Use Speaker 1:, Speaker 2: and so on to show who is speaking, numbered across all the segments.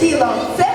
Speaker 1: тілом. Це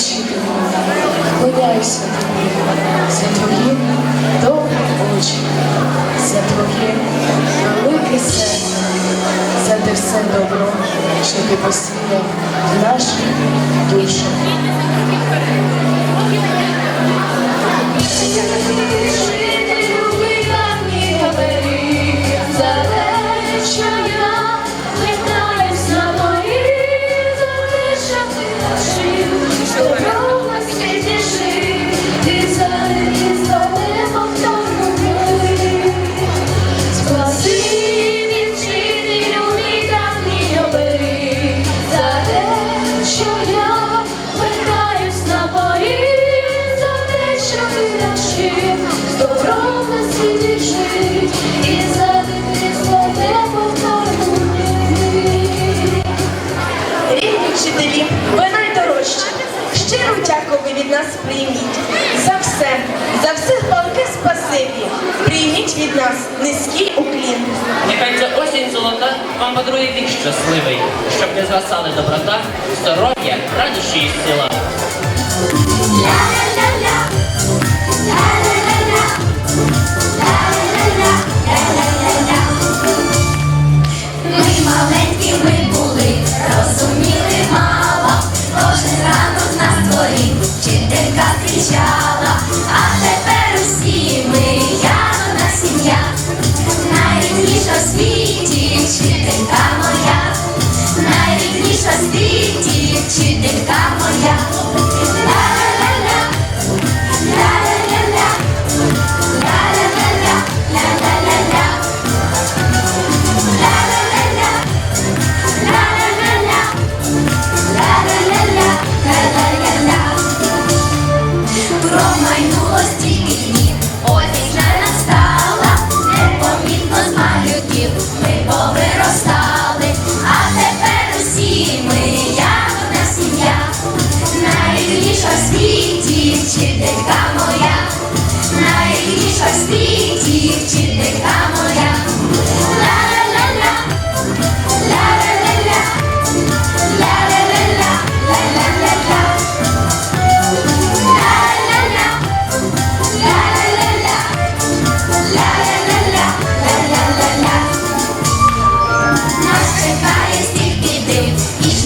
Speaker 2: Дівчинка моя, вклоняюся тобі очі, за твоє велике за те все добро, що ти посіяв в
Speaker 3: душі. нас прийміть. За все, за все палки спасибі. Прийміть від нас низький уклін.
Speaker 1: Нехай ця осінь золота вам подарує вік щасливий, щоб не згасали доброта, здоров'я, радощі і сила.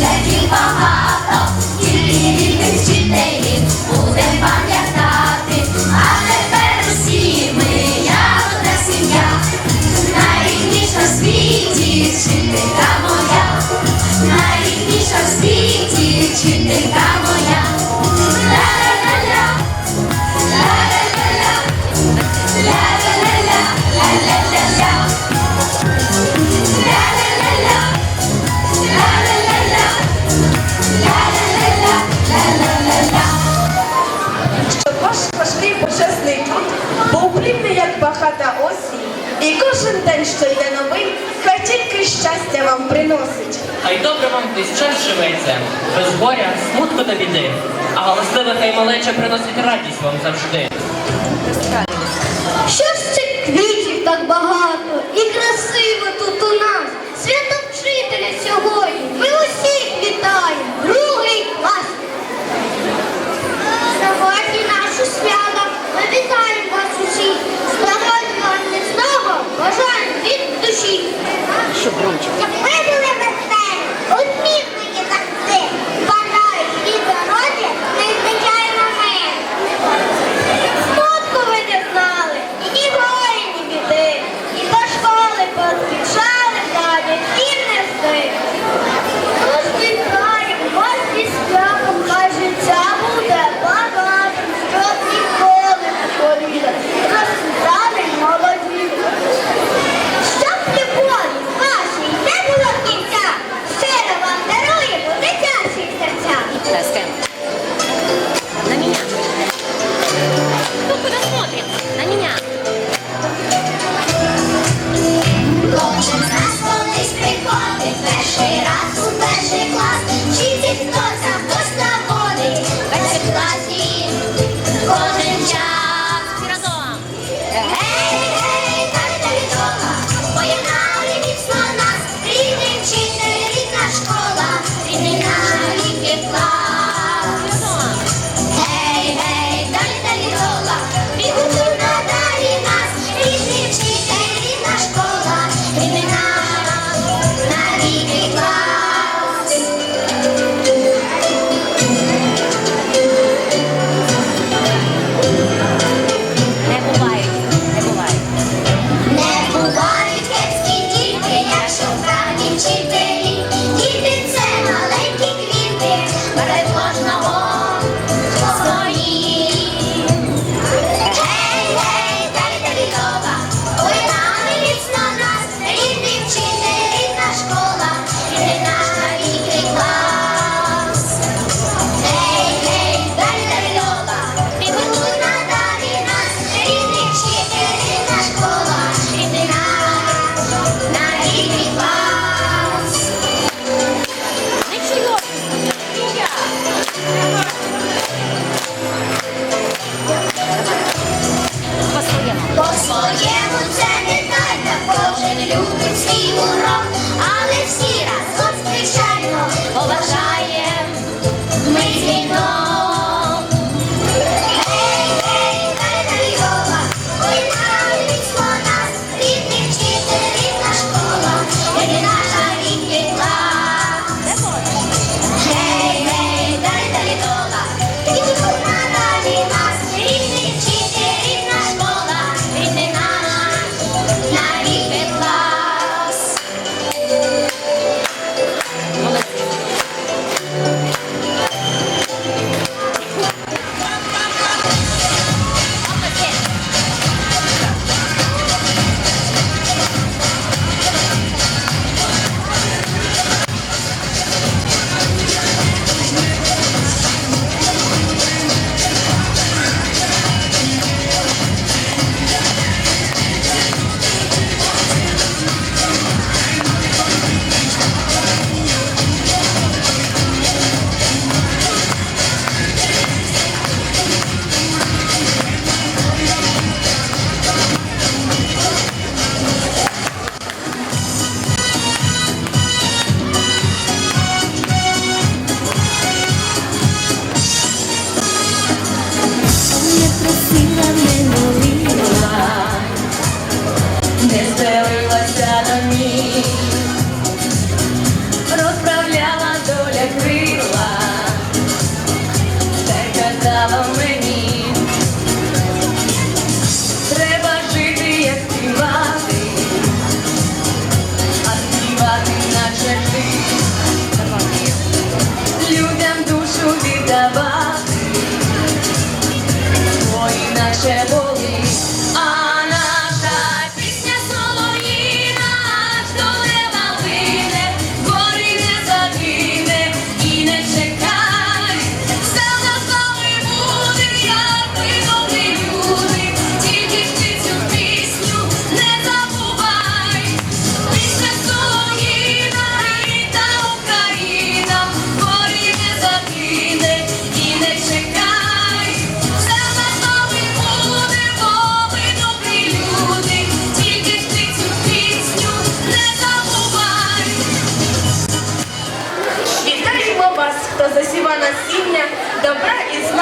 Speaker 1: Let me день, що йде новий, хай тільки щастя вам приносить.
Speaker 4: Хай добре вам весь час живеться, без горя, смутку та біди, а галасливе хай малече приносить радість вам завжди.
Speaker 5: Що ж цих квітів так багато і красиво тут у нас, свято вчителя сьогодні. Ми усі. Бажаю від душі, щоб громче.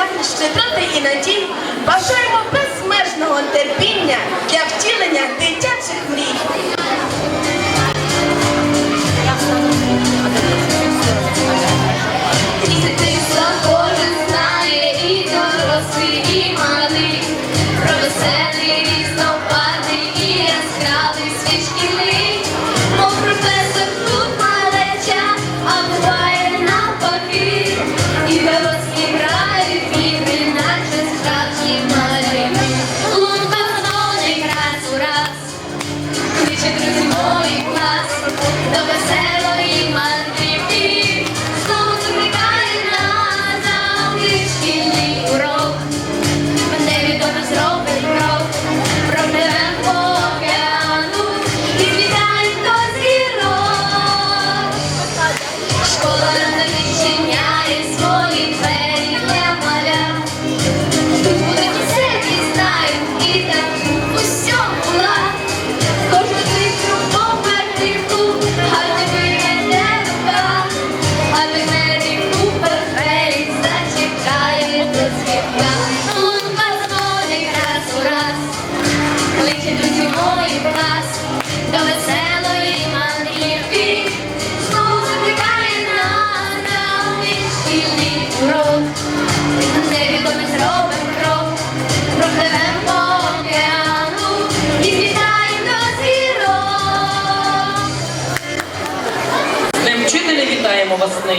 Speaker 5: так щедрити і
Speaker 3: надій, бажаємо безмежного терпіння для втілення дитячих мрій.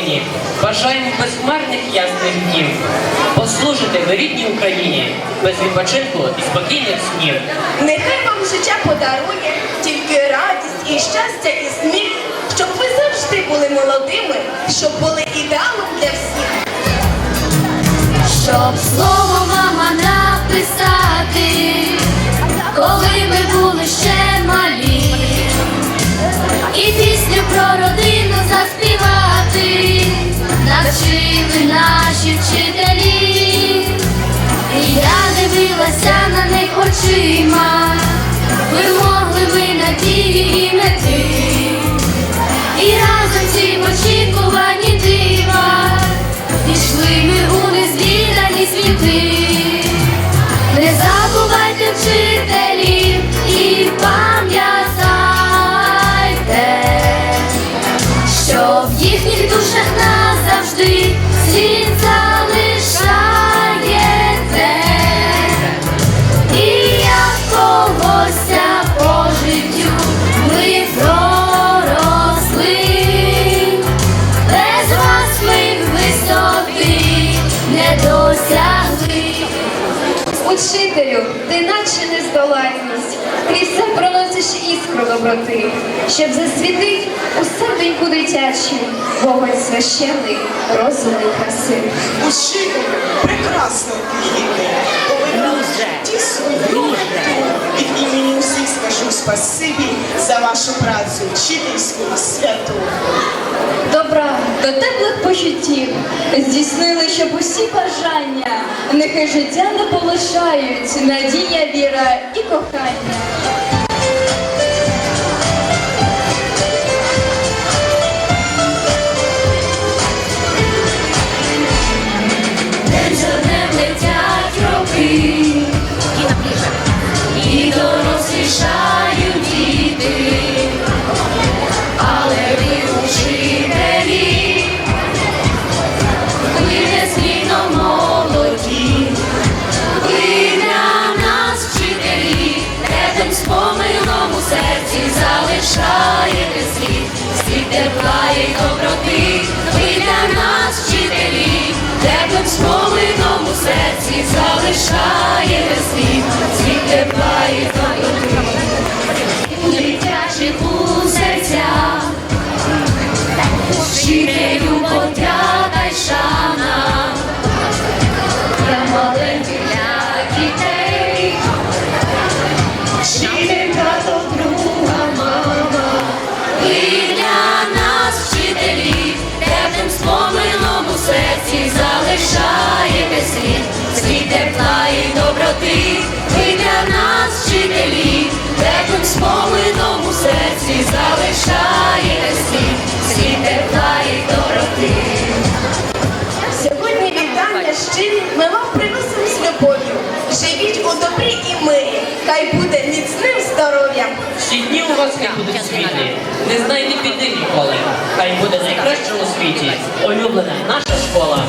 Speaker 4: Україні, бажаємо безмарних ясних днів, послужити ви рідній Україні без відпочинку і спокійних снів.
Speaker 3: Нехай вам життя подарує, тільки радість і щастя, і сміх, щоб ви завжди були молодими, щоб були ідеалом для всіх.
Speaker 1: Щоб слово вам дивилася на них очима, ви могли ми надії і мети. І
Speaker 6: доброти, щоб засвітить усе серденьку дитячі, вогонь священний, розум і краси.
Speaker 7: Ушити прекрасно вмієте, повинуся тісню від імені усіх скажу спасибі за вашу працю, вчительську і святу.
Speaker 6: Добра до теплих почуттів. Здійснили, щоб усі бажання, нехай життя не полишають, надія, віра і кохання.
Speaker 1: тепла і доброти, ви для нас, вчителі, теплим сповином у серці залишає слід, світ тепла і доброти, у дитячих у серцях, вчителі.
Speaker 3: Хай буде міцним здоров'ям.
Speaker 1: Всі дні у вас хай будуть світлі, не знайде біди ніколи. Хай буде найкращому світі, улюблена наша школа.